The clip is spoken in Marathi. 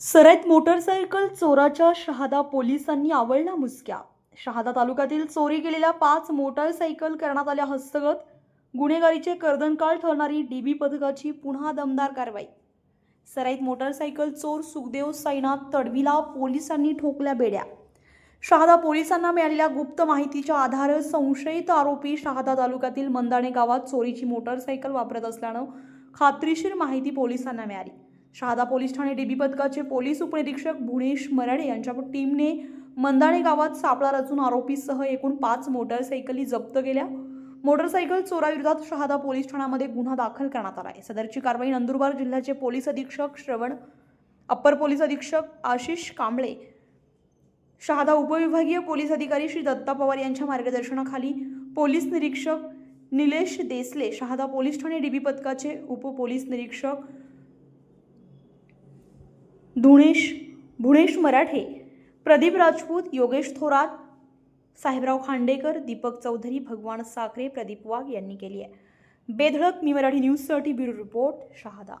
सराईत मोटरसायकल चोराच्या शहादा पोलिसांनी आवळला मुसक्या. शहादा तालुक्यातील चोरी गेलेल्या पाच मोटरसायकल करण्यात आल्या हस्तगत. गुन्हेगारीचे कर्दनकाळ ठरणारी डीबी पथकाची पुन्हा दमदार कारवाई. सराईत मोटरसायकल चोर सुखदेव साईनाथ तडवीला पोलिसांनी ठोकल्या बेड्या. शहादा पोलिसांना मिळालेल्या गुप्त माहितीच्या आधारे संशयित आरोपी शहादा तालुक्यातील मंदाणे गावात चोरीची मोटरसायकल वापरत असल्यानं खात्रीशीर माहिती पोलिसांना मिळाली. शहादा पोलीस ठाणे डीबी पथकाचे पोलीस उपनिरीक्षक भुवनेश मराडे यांच्या टीमने मंदाणे गावात सापळा रचून आरोपीसह एकूण पाच मोटरसायकली जप्त केल्या. मोटरसायकल चोराविरोधात शहादा पोलीस ठाण्यामध्ये गुन्हा दाखल करण्यात आला आहे. सदरची कारवाई नंदुरबार जिल्ह्याचे पोलीस अधीक्षक श्रवण अप्पर पोलीस अधीक्षक आशिष कांबळे शहादा उपविभागीय पोलीस अधिकारी श्री दत्ता पवार यांच्या मार्गदर्शनाखाली पोलीस निरीक्षक निलेश देसले शहादा पोलीस ठाणे डीबी पथकाचे उप पोलीस निरीक्षक धुणेश भुणेश मराठे प्रदीप राजपूत योगेश थोरात साहेबराव खांडेकर दीपक चौधरी भगवान साखरे प्रदीप वाघ यांनी केली आहे. बेधडक मी मराठी न्यूजसाठी ब्युरो रिपोर्ट शहादा.